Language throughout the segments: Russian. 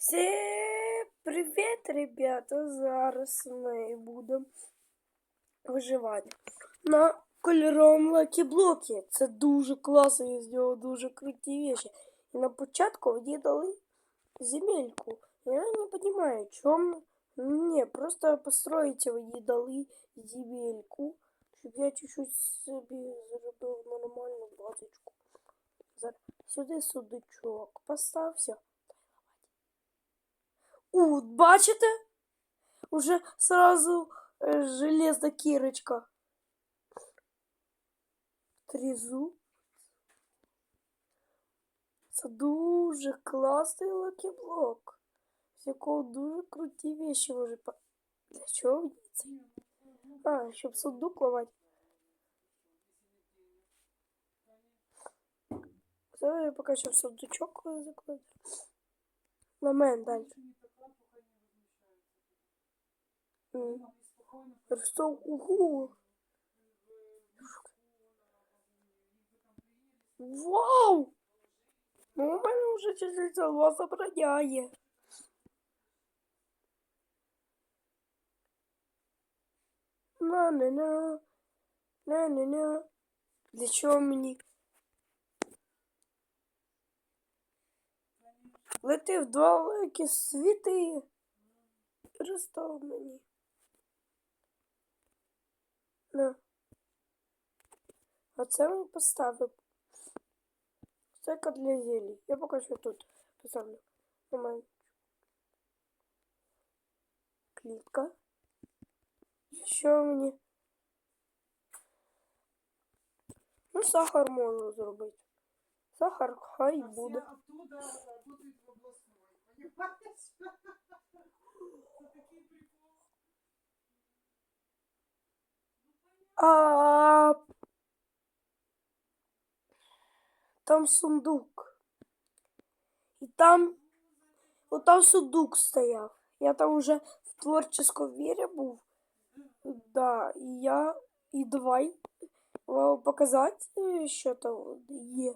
Всім привіт, ребята! Зараз ми будемо виживати на кольоровому лакі-блокі. Це дуже класно, я зробив дуже круті речі. І на початку мені дали земельку. Я не розумію, чому. Ні, просто построїти мені дали земельку, щоб я чуть-чуть собі зробив нормальну базочку. Зараз сюди судочок постався. У, бачите? Уже сразу э, железна кірочка. Трізу. Це дуже класний лакіблок. З якого дуже круті вещи може по... Для чого мені це? А, щоб сундук ламати. Це я поки що в сундучок закладу. Момент далі. Что? Ого! Вау! Ну, у мене вже чуть-чуть голова забороняє. На-на-на. На-на-на. Для чого мені? Лети в два великі світи. Розстав мені. На. А це ми. Стека для зелий. Я поки що тут поставлю. Момент. Клітка. Що мені? Ну, сахар можу зробити. Сахар хай буде. Все оттуда работают в Там сундук. І там, от там сундук стояв. Я там уже в творческом мірі був. Да, і я і давай вам показати, е, що там є.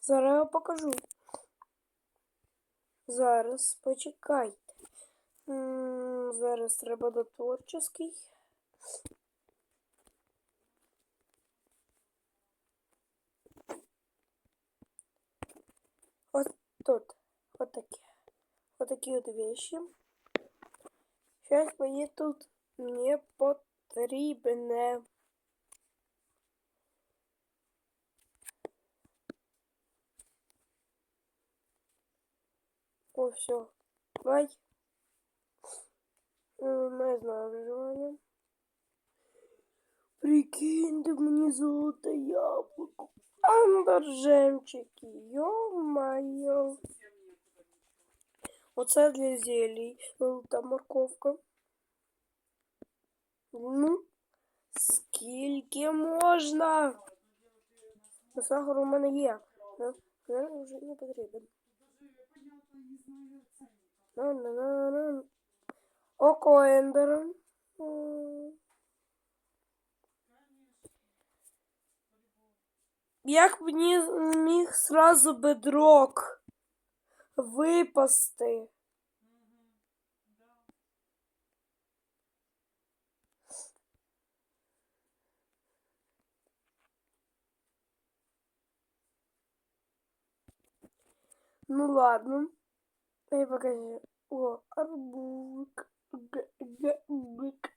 Зараз я покажу. Зараз почекайте. Зараз треба до творческий. Вот тут. Вот такие. Вот такие вот вещи. Сейчас мені тут не потрібне. О, все. Бай. М, Не знаю виживання. Прикиньте мені золоте яблуко. Андержемчики, ё-моё. Совсем некуда ничего. Оце для зелій. Та морковка. Ну, скільки можна? Ну, Сахар у мене є. Ну, Зараз вже не потрібен. Даже я понятно не знаю ценника. На-на-на-на. Око Ендера. Як мені міг сразу бедрок випасти? Ну ладно. Эй, покажи. О, арбузик. Г- г-. Пока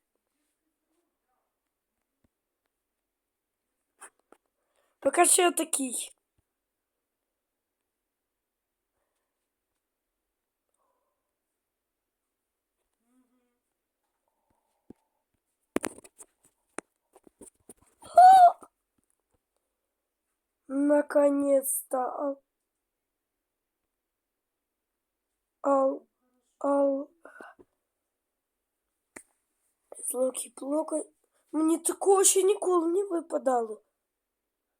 що такий. Наконец-то. Ау. Ау. Ау. З локі блока. Мені такого ще ніколи не випадало.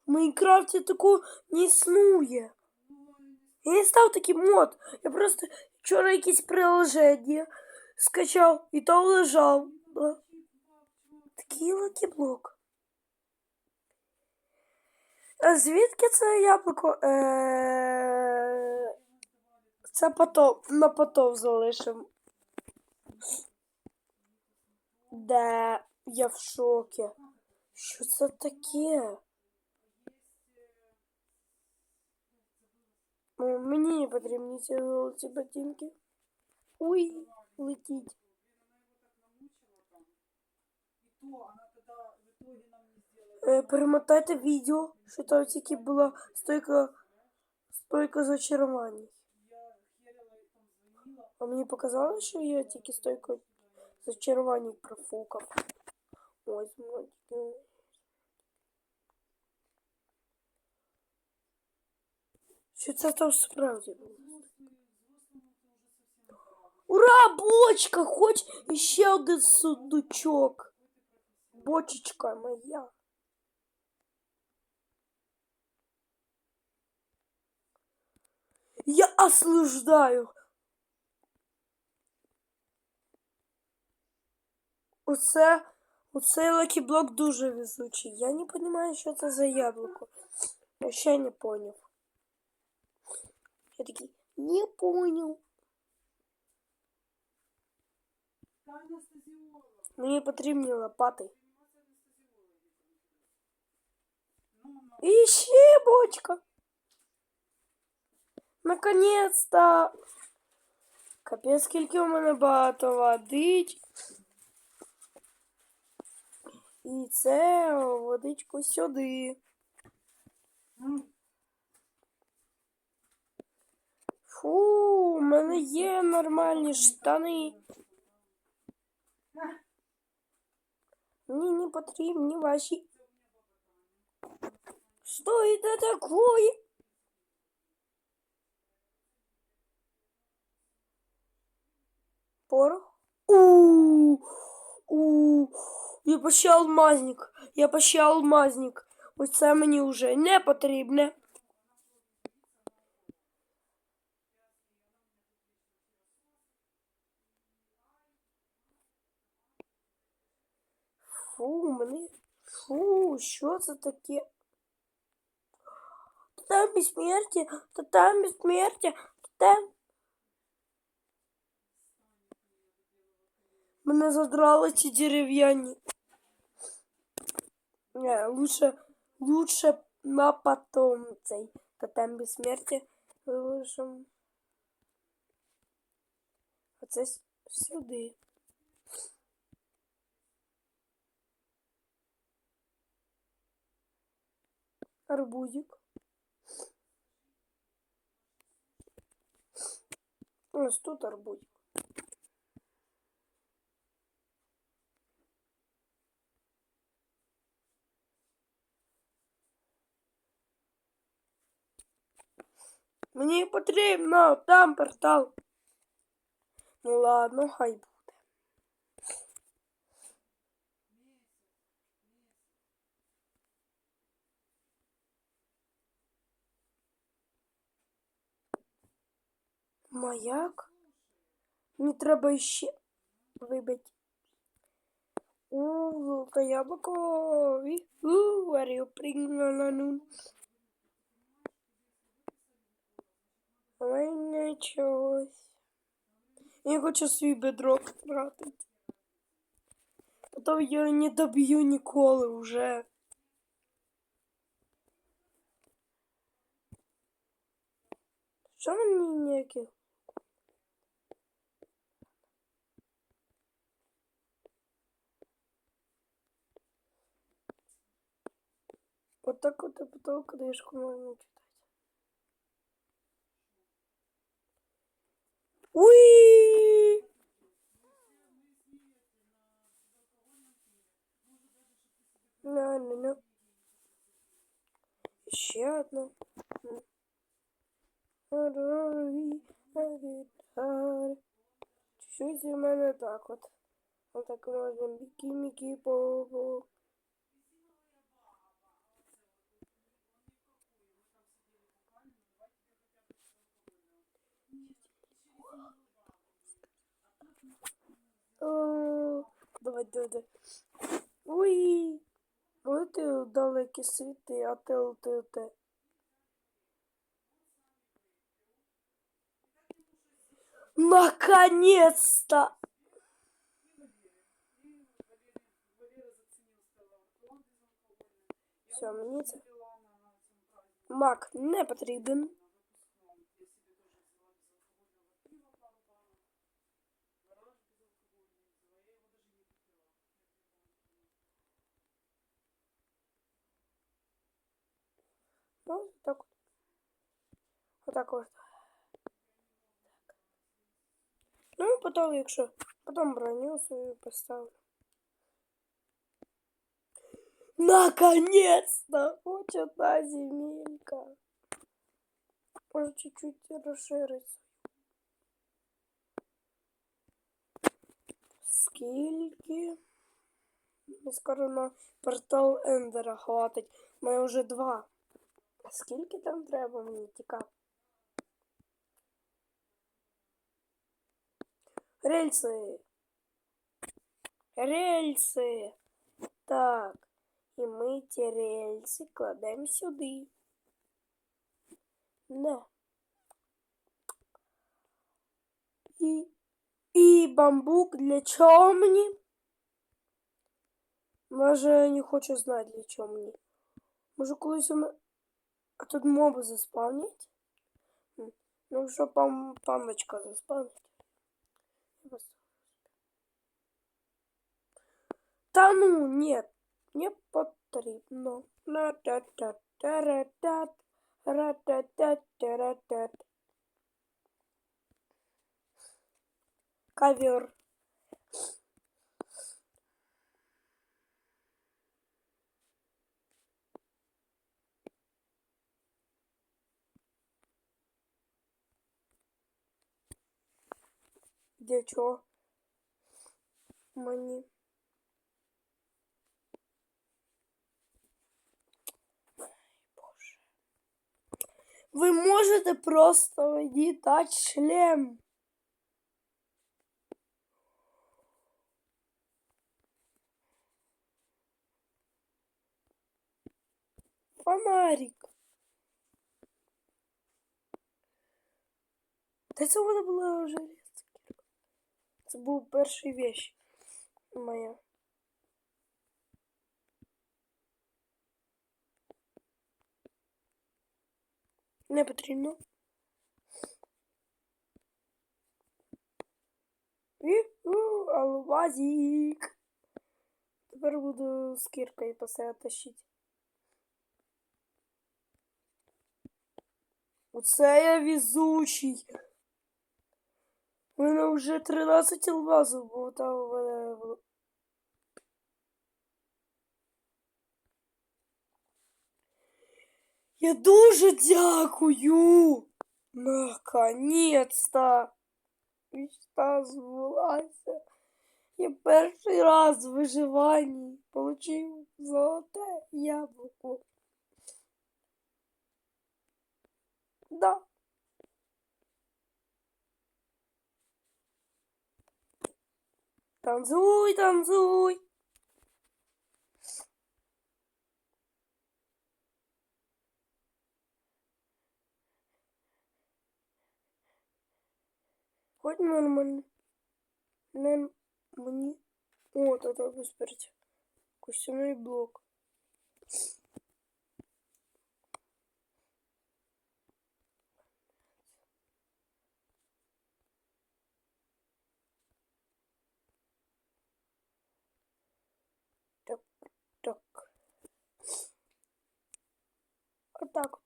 В Майнкрафті такого не існує. Я не став такий мод. Я просто вчора якесь приложення скачав і там лежав. Такий лакіблок. А звідки це яблуко? Е... Це потом, на потом залишимо. Де я в шокі. Що це таке? мені не потрібні ці золоті ботинки. Ой, летіть. И то она тогда в итоге нам не сделала. Е, перемотайте відео, що там тільки була стойка, стойка зачарувань. Я херила и там звонила. А мені показалось, що я тільки стойку зачарувань профукав. Ось мультики. Що це там справді було? Ура, бочка! Хоч ще один сундучок. Бочечка моя. Я осуждаю. Оце, оцей лакіблок дуже везучий. Я не розумію, що це за яблуко. Я ще не поняв. Я такий, не поняв. Та анестезіолог. Мені потрібні лопати. Ну, на. І ще бочка. Наконец-то. Капець, скільки у мене багато водич. І це водичку сюди. Фу, у мене є нормальні штани. Мені не потрібні ваші. Що це такое? Порох? У, у, я почти алмазник. Я почти алмазник. Ось це мені вже не потрібне. Фу, мені. Фу, що це таке? Тотем безсмертя, тотем безсмертя, тотем. Мене задрали ці дерев'яні. Не, лучше, лучше на потом цей тотем безсмертя вилишимо. А це с- сюди. Арбузик. Ось тут арбузик. Мені потрібно там портал. Ну ладно, хай. Маяк? Мені треба ще вибити. У, золоте яблуко. У, варю пригнану. Ой, нічогось. Я хочу свій бедрок втратити. Потім я не доб'ю ніколи вже. Що мені ніяких? Вот так вот и потом книжку можно читать. Уи! На, на, на. Еще одна. Чуть-чуть у мене так от. Вот так можна біки-міки Давай, давай, давай. Ой. Ой, ти далекі світи, а ти летите. Наконец-то! И Валерий, Валера заценил, сказал, что он безалкогольный. Я Всё, вот мені це- пила на цьому празднику. Мак не потрібен. Отак от. Ну, потім, якщо. Потім броню свою поставлю. Наконец-то! Хоть одна земелька. Може чуть-чуть розшириться. Скільки? Мені Скоро на портал Ендера хватить. У мене вже два. А скільки там треба мені цікаво? Рельси. Рельси. Так. І ми ті рельси кладемо сюди. Не. І, і бамбук для чого мені? Може, я не хочу знати для чого мені. Може, колись у мене... А тут моби заспавнять? М, Ну, що пам... пандочка заспавнить. Та ну, нет, не потрібно. Ра-та-та-та-ра-тат, Для чого? Мені. Боже. Ви можете просто мені дати шлем. Фонарик. Та це вона була вже. Це був перший вещь моя. Не потрібно. І у, алмазик. Тепер буду з кіркою по себе тащити. Оце я везучий. У мене вже 13 алмазів, бо там у мене було. Я дуже дякую. Наконец-то. Мечта збулася. Я перший раз в виживанні получив золоте яблуко. Да. Танцуй, танцуй. Хоть нормально. Не мені. О, та та безперечно. Костяний блок. Отак от.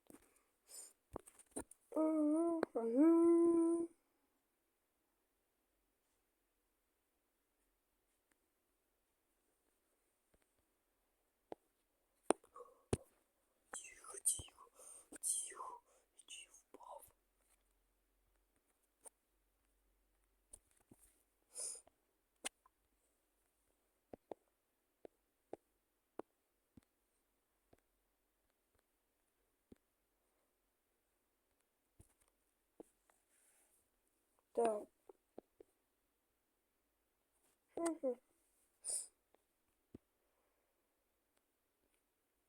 Угу, Так.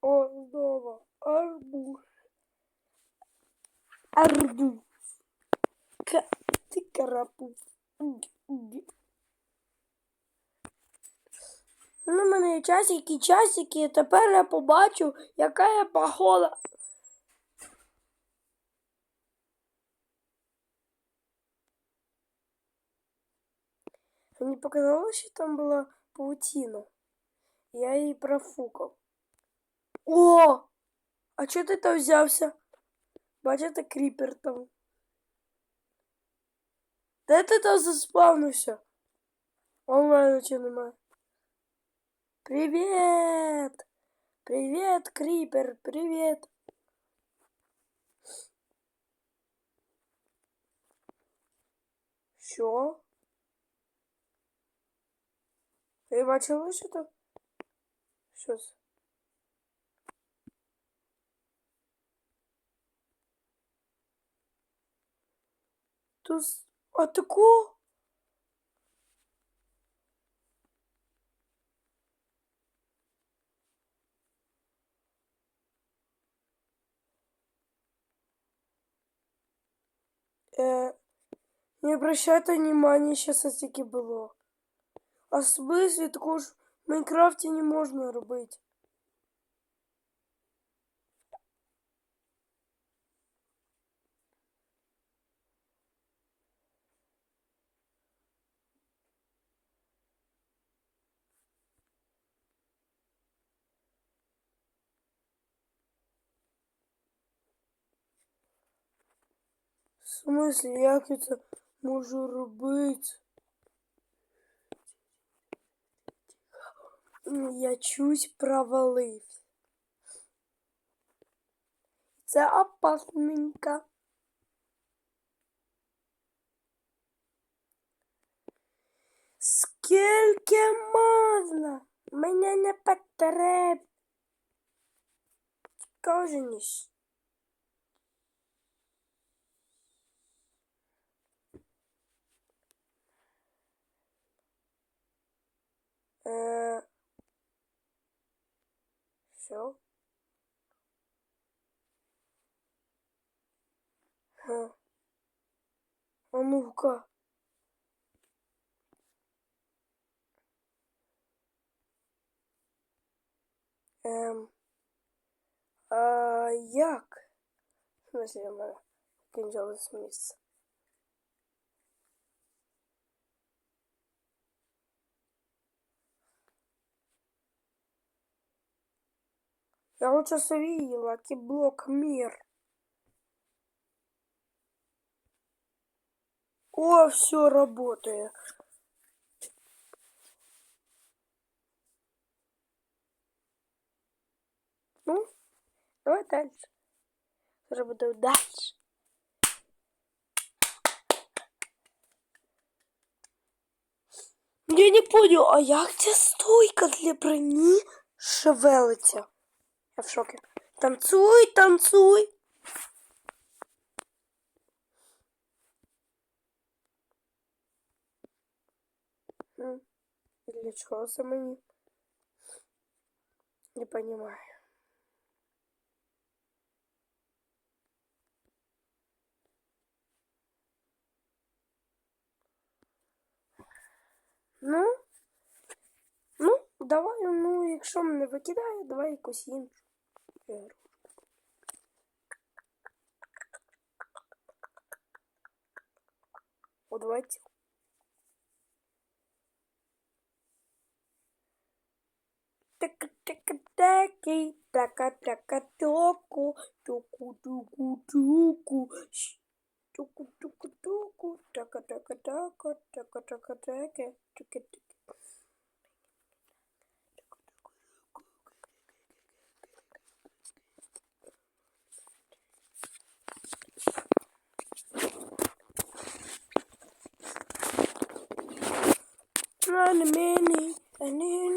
О, здорово. Арбуз. Арбуз. Ка- Ти карапуз. Ну, в мене є часики, часики, тепер я побачу, яка я погода. Мені показалось, що там була паутина. Я її профукав. О! А чого ти там взявся? Бачите, кріпер там. Де ти там заспавнився? Онлайн чи немає. Привет! Привет, крипер, привет! Що? Ви бачили, що там? Що це? Тут с- атаку? Э, не обращайте внимания, сейчас це тільки було. А в смислі також в Майнкрафті не можна робити. В смислі, як я це можу робити? Я чуть провалив. Це опасненько. Скільки можна? Мене не потреб. Кожен Що? Ха. А ну-ка. Ем. А як? В смысле, в мене кінчилось місце. Я лучше свій лаки-блок мир. О, все работает. Ну, давай дальше. Буду дальше. Я не понял, а як ця стойка для броні шевелиться? Я в шоке. Танцуй, танцуй. М, і Для чого це мені? Не понимаю. Ну, ну, давай, ну, якщо мене викидає, давай якусь іншу. ігру. О, давайте. Така-така-таки, така-така-току, туку-туку-туку, щ, туку-туку-туку, така-така-така, така-така-таке, таке-таке. Run a around the many.